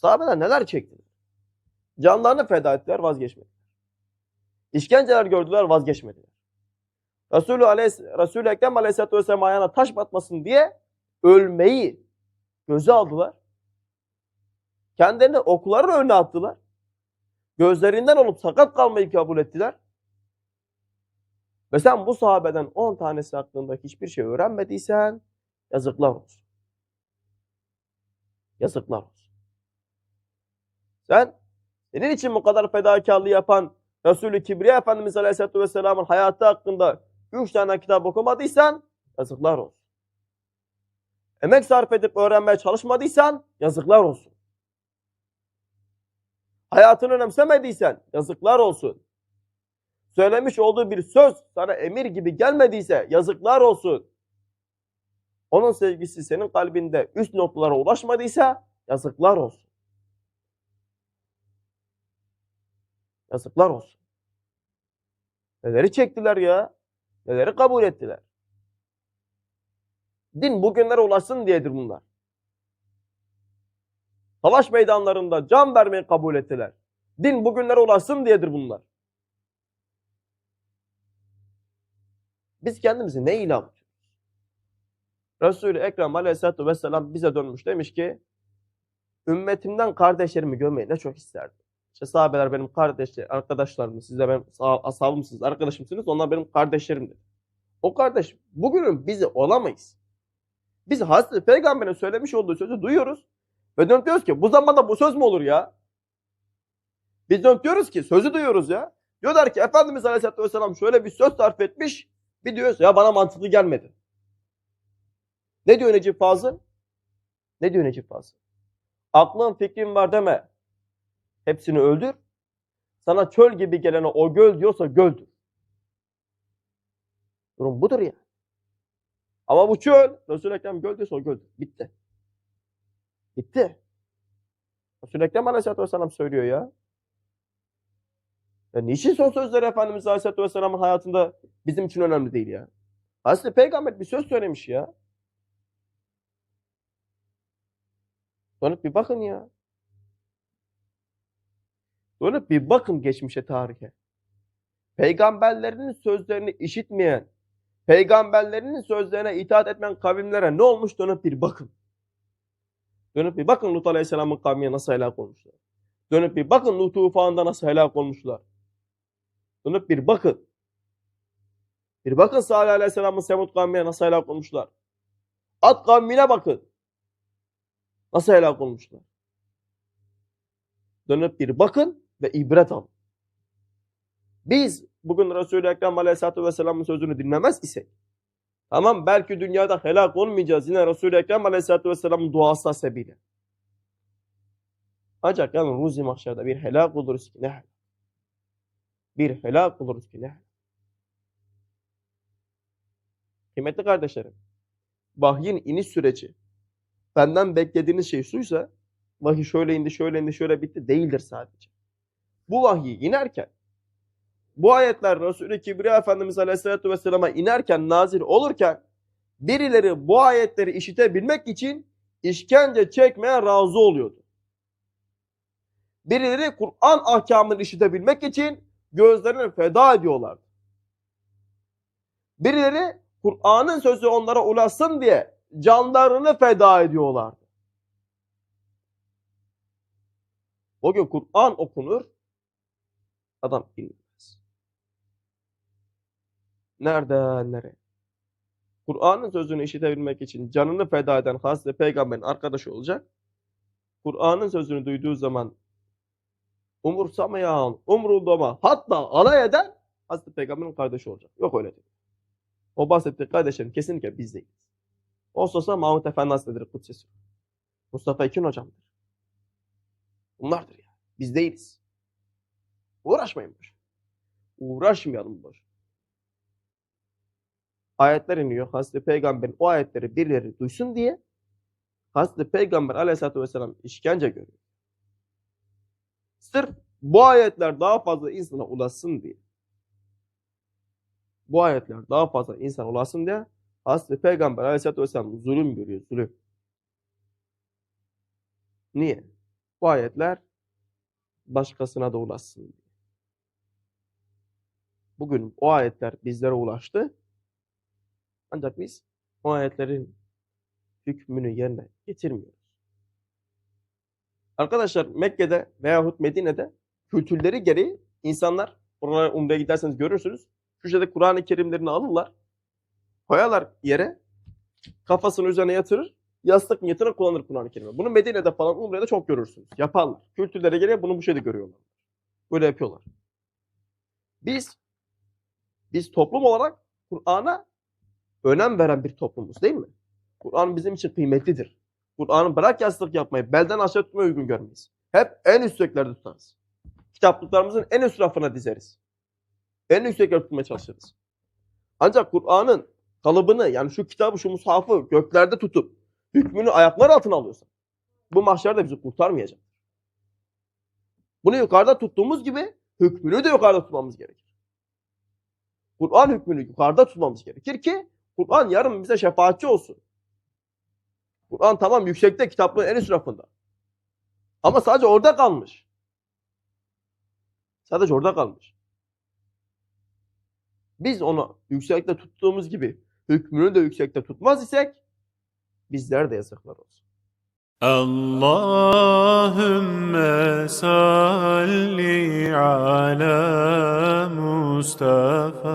Sahabeler neler çektiler? Canlarını feda ettiler, vazgeçmediler. İşkenceler gördüler, vazgeçmediler. Resulü, Aleyhis, Resulü Ekrem Aleyhisselatü Vesselam ayağına taş batmasın diye ölmeyi göze aldılar. Kendilerini okların önüne attılar. Gözlerinden olup sakat kalmayı kabul ettiler. Ve sen bu sahabeden 10 tanesi hakkında hiçbir şey öğrenmediysen yazıklar olsun. Yazıklar olsun. Sen senin için bu kadar fedakarlığı yapan Resulü Kibriya Efendimiz Aleyhisselatü Vesselam'ın hayatı hakkında 3 tane kitap okumadıysan yazıklar olsun. Emek sarf edip öğrenmeye çalışmadıysan yazıklar olsun. Hayatını önemsemediysen yazıklar olsun. Söylemiş olduğu bir söz sana emir gibi gelmediyse yazıklar olsun. Onun sevgisi senin kalbinde üst noktalara ulaşmadıysa yazıklar olsun. Yazıklar olsun. Neleri çektiler ya? Neleri kabul ettiler? Din bugünlere ulaşsın diyedir bunlar. Savaş meydanlarında can vermeyi kabul ettiler. Din bugünlere ulaşsın diyedir bunlar. Biz kendimizi ne ile avutuyoruz? Resul-i Ekrem Aleyhisselatü Vesselam bize dönmüş demiş ki ümmetimden kardeşlerimi görmeyi ne çok isterdim. İşte sahabeler benim kardeşler, arkadaşlarım, siz de benim sah- ashabımsınız, arkadaşımsınız, onlar benim kardeşlerimdir. O kardeş bugünün bizi olamayız. Biz Hazreti Peygamber'in söylemiş olduğu sözü duyuyoruz ve dönüp diyoruz ki bu zamanda bu söz mü olur ya? Biz dönüp diyoruz ki sözü duyuyoruz ya. Diyorlar ki Efendimiz Aleyhisselatü Vesselam şöyle bir söz sarf etmiş. Bir diyoruz ya bana mantıklı gelmedi. Ne diyor Necip Fazıl? Ne diyor Necip Fazıl? Aklın fikrin var deme. Hepsini öldür. Sana çöl gibi gelene o göl diyorsa göldür. Durum budur ya. Ama bu çöl, Resul-i Ekrem göl diyorsa o göldür. Bitti. Bitti. Resul-i Ekrem Aleyhisselatü Vesselam söylüyor ya. Ya niçin son sözleri Efendimiz Aleyhisselatü Vesselam'ın hayatında bizim için önemli değil ya? Hazreti Peygamber bir söz söylemiş ya. Dönüp bir bakın ya. Dönüp bir bakın geçmişe, tarihe. Peygamberlerinin sözlerini işitmeyen, peygamberlerinin sözlerine itaat etmeyen kavimlere ne olmuş dönüp bir bakın. Dönüp bir bakın Lut Aleyhisselam'ın kavmine nasıl helak olmuşlar. Dönüp bir bakın Nuh tufanında nasıl helak olmuşlar. Dönüp bir bakın. Bir bakın Salih Aleyhisselam'ın Semud kavmine nasıl helak olmuşlar. At kavmine bakın. Nasıl helak olmuşlar. Dönüp bir bakın ve ibret alın. Biz bugün Resul-i Ekrem Aleyhisselatü Vesselam'ın sözünü dinlemez isek, tamam belki dünyada helak olmayacağız yine Resul-i Ekrem Aleyhisselatü Vesselam'ın duası sebebiyle. Ancak yani ruzi mahşerde bir helak oluruz ki ne helak. Bir helak oluruz ki ne helak. Kıymetli kardeşlerim, vahyin iniş süreci benden beklediğiniz şey suysa vahiy şöyle indi, şöyle indi, şöyle bitti değildir sadece. Bu vahiy inerken bu ayetler Resulü Kibriya Efendimiz Aleyhisselatü Vesselam'a inerken, nazil olurken birileri bu ayetleri işitebilmek için işkence çekmeye razı oluyordu. Birileri Kur'an ahkamını işitebilmek için gözlerini feda ediyorlardı. Birileri Kur'an'ın sözü onlara ulaşsın diye canlarını feda ediyorlardı. O gün Kur'an okunur, adam bilmez. Nereden nereye? Kur'an'ın sözünü işitebilmek için canını feda eden Hazreti Peygamber'in arkadaşı olacak. Kur'an'ın sözünü duyduğu zaman umursamayan, umrundama, hatta alay eden Hazreti Peygamber'in kardeşi olacak. Yok öyle değil. O bahsettiği kardeşlerin kesinlikle biz değiliz. Olsa olsa Mahmut Efendi Hazretleri Kudsesi. Mustafa Ekin hocamdır. Bunlardır ya. Biz değiliz. Uğraşmayın boş. Uğraşmayalım boş. Ayetler iniyor. Hazreti Peygamber'in o ayetleri birileri duysun diye Hazreti Peygamber aleyhissalatü vesselam işkence görüyor. Sırf bu ayetler daha fazla insana ulaşsın diye. Bu ayetler daha fazla insan ulaşsın diye Hazreti Peygamber aleyhissalatü vesselam zulüm görüyor. Zulüm. Niye? Bu ayetler başkasına da ulaşsın diye. Bugün o ayetler bizlere ulaştı. Ancak biz o ayetlerin hükmünü yerine getirmiyoruz. Arkadaşlar Mekke'de veyahut Medine'de kültürleri gereği insanlar oralara umreye giderseniz görürsünüz. Köşede Kur'an-ı Kerimlerini alırlar. Koyarlar yere. Kafasını üzerine yatırır. Yastık niyetine kullanır Kur'an-ı Kerim'i. Bunu Medine'de falan Umre'de çok görürsünüz. Yaparlar. Kültürlere gereği bunu bu şekilde görüyorlar. Böyle yapıyorlar. Biz biz toplum olarak Kur'an'a önem veren bir toplumuz değil mi? Kur'an bizim için kıymetlidir. Kur'an'ı bırak yastık yapmayı, belden aşağı tutmayı uygun görmeyiz. Hep en yükseklerde tutarız. Kitaplıklarımızın en üst rafına dizeriz. En yükseklerde tutmaya çalışırız. Ancak Kur'an'ın kalıbını yani şu kitabı, şu mushafı göklerde tutup hükmünü ayaklar altına alıyorsan bu mahşerde bizi kurtarmayacak. Bunu yukarıda tuttuğumuz gibi hükmünü de yukarıda tutmamız gerekir. Kur'an hükmünü yukarıda tutmamız gerekir ki Kur'an yarın bize şefaatçi olsun. Kur'an tamam yüksekte kitaplığın en üst rafında. Ama sadece orada kalmış. Sadece orada kalmış. Biz onu yüksekte tuttuğumuz gibi hükmünü de yüksekte tutmaz isek bizler de yazıklar olsun. اللهم صل على مصطفى.